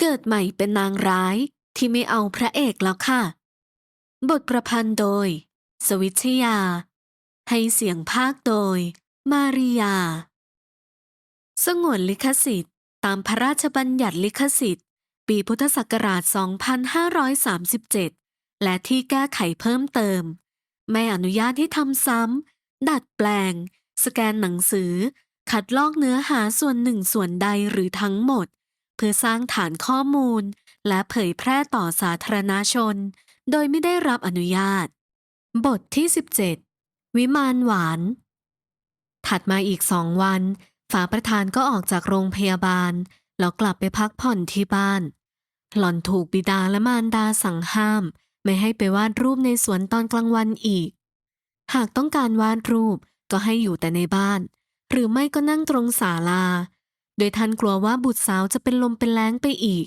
เกิดใหม่เป็นนางร้ายที่ไม่เอาพระเอกแล้วค่ะ บทประพันธ์โดย สวิชยา ให้เสียงภาคโดย มาริยา สงวนลิขสิทธิ์ ตามพระราชบัญญัติลิขสิทธิ์ ปีพุทธศักราช 2537 และที่แก้ไขเพิ่มเติม ไม่อนุญาตให้ทำซ้ำ ดัดแปลง สแกนหนังสือ คัดลอกเนื้อหาส่วนหนึ่งส่วนใดหรือทั้งหมด เพื่อสร้างฐานข้อมูล และเผยแพร่ต่อสาธารณชน โดยไม่ได้รับอนุญาต บทที่ 17 วิมานหวาน ถัดมาอีกสองวัน ฝาประธานก็ออกจากโรงพยาบาล แล้วกลับไปพักผ่อนที่บ้าน หล่อนถูกบิดาและมารดาสั่งห้าม ไม่ให้ไปวาดรูปในสวนตอนกลางวันอีก หากต้องการวาดรูปก็ให้อยู่แต่ในบ้าน หรือไม่ก็นั่งตรงศาลา โดยท่านกลัวว่าบุตรสาวจะเป็นลมเป็นแล้งไปอีก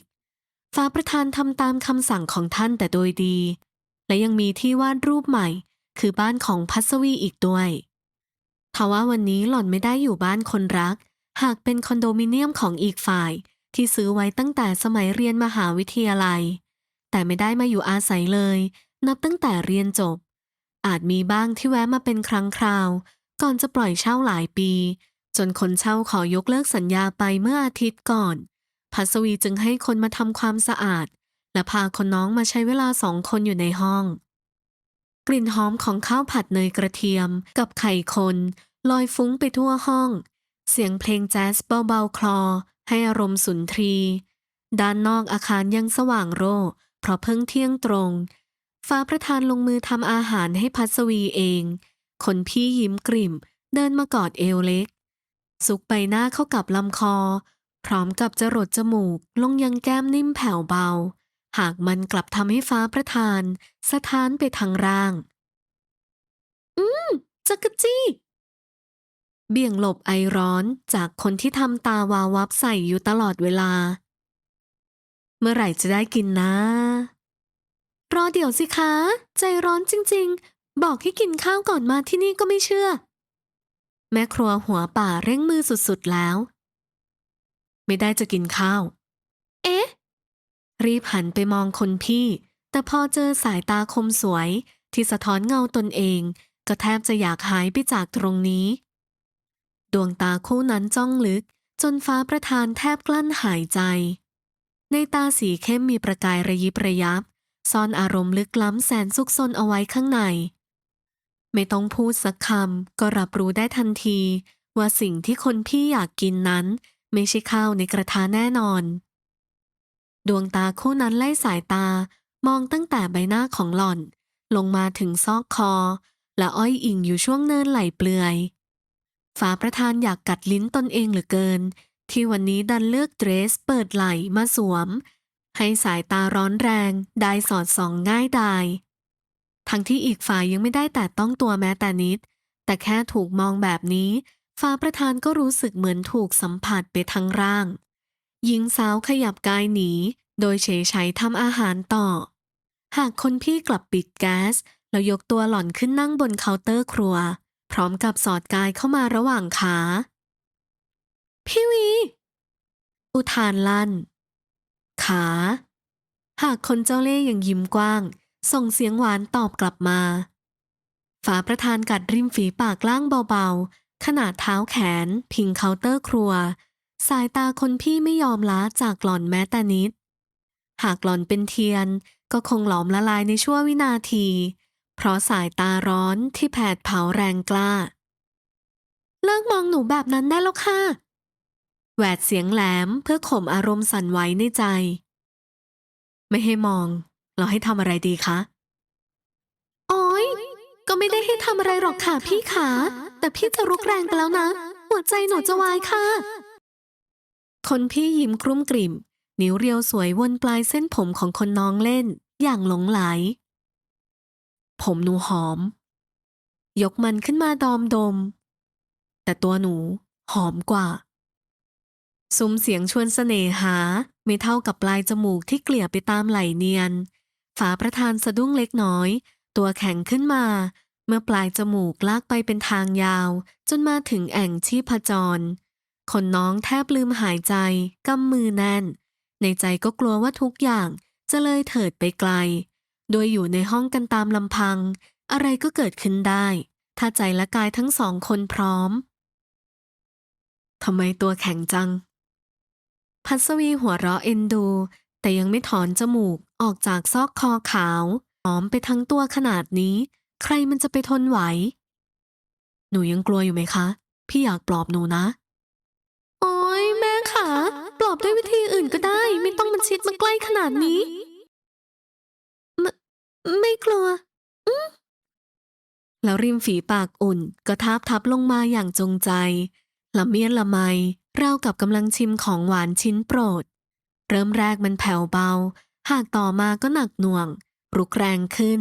ฟ้าประธานทำตามคำสั่งของท่านแต่โดยดี และยังมีที่วาดรูปใหม่ คือบ้านของพัสวีอีกด้วยทว่าวันนี้หล่อนไม่ได้อยู่บ้านคนรัก หากเป็นคอนโดมิเนียมของอีกฝ่าย ที่ซื้อไว้ตั้งแต่สมัยเรียนมหาวิทยาลัย แต่ไม่ได้มาอยู่อาศัยเลย นับตั้งแต่เรียนจบ อาจมีบ้างที่แวะมาเป็นครั้งคราว ก่อนจะปล่อยเช่าหลายปี จนคนเช่าขอยกเลิกสัญญาไปเมื่ออาทิตย์ก่อน พัสวีจึงให้คนมาทำความสะอาด และพาคนน้องมาใช้เวลาสองคนอยู่ในห้อง กลิ่นหอมของข้าวผัดเนยกระเทียมกับไข่คนลอยฟุ้งไปทั่วห้อง เสียงเพลงแจ๊สเบาๆคลอ ให้อารมณ์สุนทรี ด้านนอกอาคารยังสว่างโร่เพราะเพิ่งเที่ยงตรง ฟ้าประธานลงมือทำอาหารให้พัสวีเอง คนพี่ยิ้มกริ่ม เดินมากอดเอวเล็ก ซุกใบหน้าเข้ากับลำคอ พร้อมกับจรดจมูกลงยังแก้มนิ่มแผ่วเบา หากมันกลับทำให้ฟ้าประธาน สะท้านไปทางร่าง อืมจักรจี้เบี่ยงหลบไอร้อนจากคนที่ทำตาวาววับใส่อยู่ตลอดเวลา เมื่อไหร่จะได้กินนะ รอเดี๋ยวสิคะ ใจร้อนจริง ๆ บอกให้กินข้าวก่อนมาที่นี่ก็ไม่เชื่อ แม่ครัวหัวป่าเร่งมือสุดๆแล้ว ไม่ได้จะกินข้าว เอ๊ะ รีบหันไปมองคนพี่ แต่พอเจอสายตาคมสวย ที่สะท้อนเงาตนเอง ก็แทบจะอยากหายไปจากตรงนี้ ดวงตาคู่นั้นจ้องลึก จนฟ้าประธานแทบกลั้นหายใจ ในตาสีเข้มมีประกายระยิบระยับซ่อนอารมณ์ลึกล้ำแสนซุกซนเอาไว้ข้างใน ไม่ต้องพูดสักคำก็รับรู้ได้ทันที ว่าสิ่งที่คนพี่อยากกินนั้น ไม่ใช่ข้าวในกระทะแน่นอน ดวงตาคู่นั้นไล่สายตามองตั้งแต่ใบหน้าของหล่อน ลงมาถึงซอกคอ และอ้อยอิงอยู่ช่วงเนินไหลเปลือยฟ้าประธานอยากกัดลิ้นตนเองเหลือเกิน ที่วันนี้ดันเลือกเดรสเปิดไหลมาสวม ให้สายตาร้อนแรงได้สอดส่องง่ายดาย ทั้งที่อีกฝ่ายยังไม่ได้แต่ต้องตัวแม้แต่นิด แต่แค่ถูกมองแบบนี้ฟ้าประธานก็รู้สึกเหมือนถูกสัมผัสไปทั้งร่าง หญิงสาวขยับกายหนี โดยเฉยชัยทำอาหารต่อ หากคนพี่กลับปิดแก๊ส แล้วยกตัวหล่อนขึ้นนั่งบนเคาน์เตอร์ครัว พร้อมกับสอดกายเข้ามาระหว่างขา พี่วี อุทานลั่น ขา หากคนเจ้าเล่ยังยิ้มกว้าง ส่งเสียงหวานตอบกลับมา ฝาประธานกัดริมฝีปากล่างเบาๆ ขนาดเท้าแขน พิงเคาน์เตอร์ครัว สายตาคนพี่ไม่ยอมล้าจากหล่อนแม้แต่นิด หากหล่อนเป็นเทียนก็คงหลอมละลายในชั่ววินาที เพราะสายตาร้อนที่แผดเผาแรงกล้า เลิกมองหนูแบบนั้นได้แล้วค่ะแหวดเสียงแหลมเพื่อข่มอารมณ์สั่นไหวในใจ ไม่ให้มอง เราให้ทำอะไรดีคะโอ้ยก็ไม่ได้ให้ทำอะไรหรอกค่ะพี่ขา แต่พี่จะรุกแรงไปแล้วนะ หัวใจหนูจะวายค่ะ คนพี่ยิ้มกลุ้มกลิ่ม นิ้วเรียวสวยวนปลายเส้นผมของคนน้องเล่น อย่างหลงไหล ผมหนูหอม ยกมันขึ้นมาดอมดม แต่ตัวหนูหอมกว่าซุ้มเสียงชวนเสน่หา ไม่เท่ากับปลายจมูกที่เกลี่ยไปตามไหล่เนียน ฝาประธานสะดุ้งเล็กน้อย ตัวแข็งขึ้นมา เมื่อปลายจมูกลากไปเป็นทางยาว จนมาถึงแอ่งชีพจร คนน้องแทบลืมหายใจกำมือแน่น ในใจก็กลัวว่าทุกอย่างจะเลยเถิดไปไกล โดยอยู่ในห้องกันตามลำพัง อะไรก็เกิดขึ้นได้ ถ้าใจและกายทั้งสองคนพร้อมทำไมตัวแข็งจัง พัสวีหัวเราะเอ็นดู แต่ยังไม่ถอนจมูกออกจากซอกคอขาวหอมไปทั้งตัวขนาดนี้ ใครมันจะไปทนไหว หนูยังกลัวอยู่ไหมคะ พี่อยากปลอบหนูนะ โอ้ยแม่ขาปลอบด้วยวิธีอื่นก็ได้ ไม่ต้องมันชิดมาใกล้ขนาดนี้ไม่ไม่กลัวแล้วริมฝีปากอุ่นก็ทาบทับลงมาอย่างจงใจละเมียดละไมราวกับกำลังชิมของหวานชิ้นโปรด เริ่มแรกมันแผ่วเบา หากต่อมาก็หนักหน่วง รุกแรงขึ้น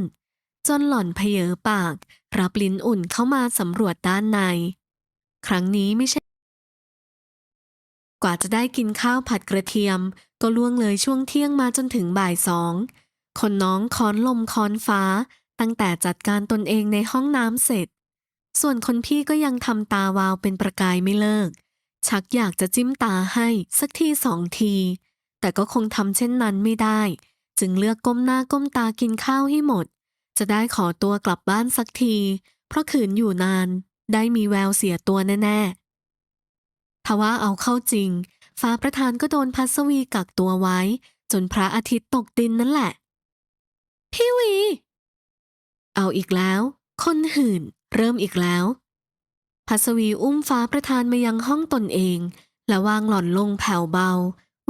จนหล่อนเพเยอปาก รับลิ้นอุ่นเข้ามาสำรวจด้านใน ครั้งนี้ไม่ใช่ กว่าจะได้กินข้าวผัดกระเทียม ก็ล่วงเลยช่วงเที่ยงมาจนถึงบ่ายสอง คนน้องค้อนลมค้อนฟ้า ตั้งแต่จัดการตนเองในห้องน้ำเสร็จ ส่วนคนพี่ก็ยังทำตาวาวเป็นประกายไม่เลิก ชักอยากจะจิ้มตาให้สักทีสองที แต่ก็คงทำเช่นนั้นไม่ได้ จึงเลือกก้มหน้าก้มตากินข้าวให้หมด จะได้ขอตัวกลับบ้านสักที เพราะขืนอยู่นาน ได้มีแววเสียตัวแน่ๆทว่าเอาเข้าจริง ฟ้าประธานก็โดนพัสวีกักตัวไว้ จนพระอาทิตย์ตกดินนั่นแหละ พี่วี เอาอีกแล้ว คนหื่น เริ่มอีกแล้ว พัสวีอุ้มฟ้าประธานมายังห้องตนเอง และวางหล่อนลงแผ่วเบา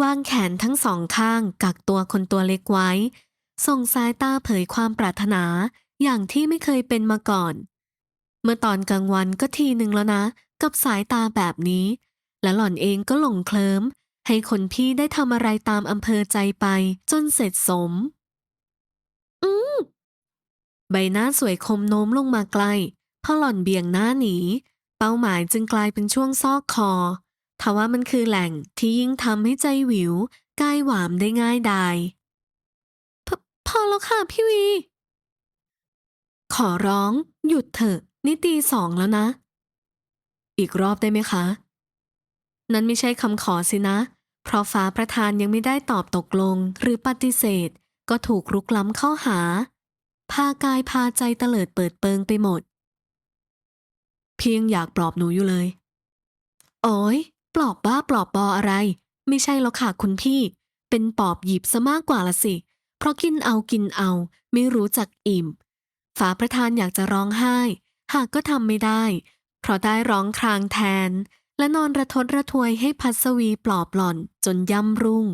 วางแขนทั้งสองข้างกักตัวคนตัวเล็กไว้ ส่งสายตาเผยความปรารถนาอย่างที่ไม่เคยเป็นมาก่อน เมื่อตอนกลางวันก็ทีหนึ่งแล้วนะ กับสายตาแบบนี้ และหล่อนเองก็หลงเคลิ้ม ให้คนพี่ได้ทำอะไรตามอำเภอใจไปจนเสร็จสม อืมใบหน้าสวยคมโน้มลงมาไกลพอหล่อนเบี่ยงหน้าหนี เป้าหมายจึงกลายเป็นช่วงซอกคอ ทว่ามันคือแหล่งที่ยิ่งทำให้ใจหวิวกายหวามได้ง่ายดายพพอแล้วค่ะพี่วี ขอร้องหยุดเถอะนี่ตีสองแล้วนะ อีกรอบได้ไหมคะ นั้นไม่ใช่คำขอสินะ เพราะฟ้าประธานยังไม่ได้ตอบตกลงหรือปฏิเสธ ก็ถูกรุกล้ำเข้าหา พากายพาใจเตลิดเปิดเปิงไปหมด เพียงอยากปลอบหนูอยู่เลย โอ้ย ปลอบบ้าปลอบบออะไร ไม่ใช่หรอกค่ะคุณพี่ เป็นปอบหยิบซะมากกว่าละสิ เพราะกินเอากินเอา ไม่รู้จักอิ่ม ฝาประธานอยากจะร้องไห้ หากก็ทำไม่ได้ เพราะได้ร้องครางแทน และนอนระทดระทวยให้พัสวีปลอบหล่อนจนย่ำรุ่ง